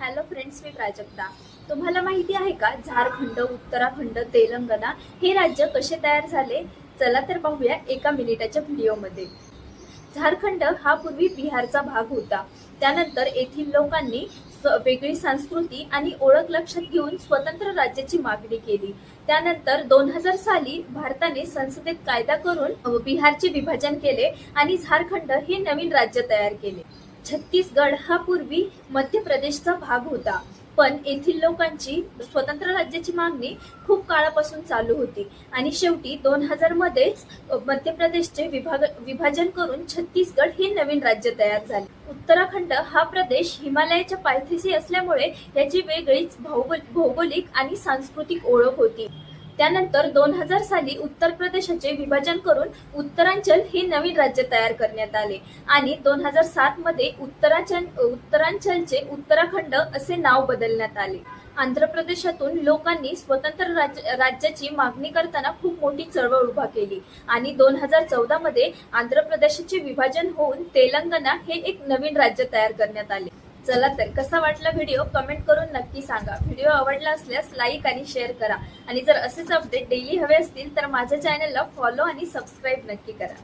Hello friends मी प्राजक्ता. तुम्हाला माहिती आहे का झारखंड उत्तराखंड तेलंगणा हे राज्य कसे तयार झाले? चला तर पाहूया एका मिनिटाच्या व्हिडिओमध्ये. झारखंड हा पूर्वी बिहारचा भाग होता. त्यानंतर येथील लोकांनी वेगळी संस्कृती आणि ओळख लक्षात घेऊन स्वतंत्र राज्याची मागणी केली. त्यानंतर दोन हजार साली भारताने संसदेत कायदा करून बिहारचे विभाजन केले आणि झारखंड हे नवीन राज्य तयार केले. छत्तीसगड हा पूर्वी मध्य प्रदेशचा भाग होता. पण येथील लोकांची स्वतंत्र राज्याची मागणी खूप काळापासून चालू होती. आणि शेवटी दोन हजार मध्येच मध्य प्रदेशचे विभाग विभाजन करून छत्तीसगड हे नवीन राज्य तयार झाले. उत्तराखंड हा प्रदेश हिमालयाच्या पायथ्याशी असल्यामुळे याची वेगळीच भौगोल- भौगोलिक आणि सांस्कृतिक ओळख होती. त्यानंतर दोन हजार साली उत्तर प्रदेशाचे विभाजन करून उत्तरांचल हे नवीन राज्य तयार करण्यात आले. आणि दोन हजार सात मध्ये उत्तरांचल उत्तरांचलचे उत्तराखंड असे नाव बदलण्यात आले. आंध्र प्रदेशातून लोकांनी स्वतंत्र राज्य- राज्याची मागणी करताना खूप मोठी चळवळ उभा केली. आणि दोन हजार चौदा मध्ये आंध्र प्रदेशाचे विभाजन होऊन तेलंगणा हे एक नवीन राज्य तयार करण्यात आले. चला तर कसा वाटला व्हिडिओ कमेंट करून नक्की सांगा. व्हिडिओ आवडला असल्यास लाईक आणि शेअर करा. आणि जर असेच अपडेट डेली हवे असतील तर माझ्या चॅनलला फॉलो आणि सबस्क्राईब नक्की करा.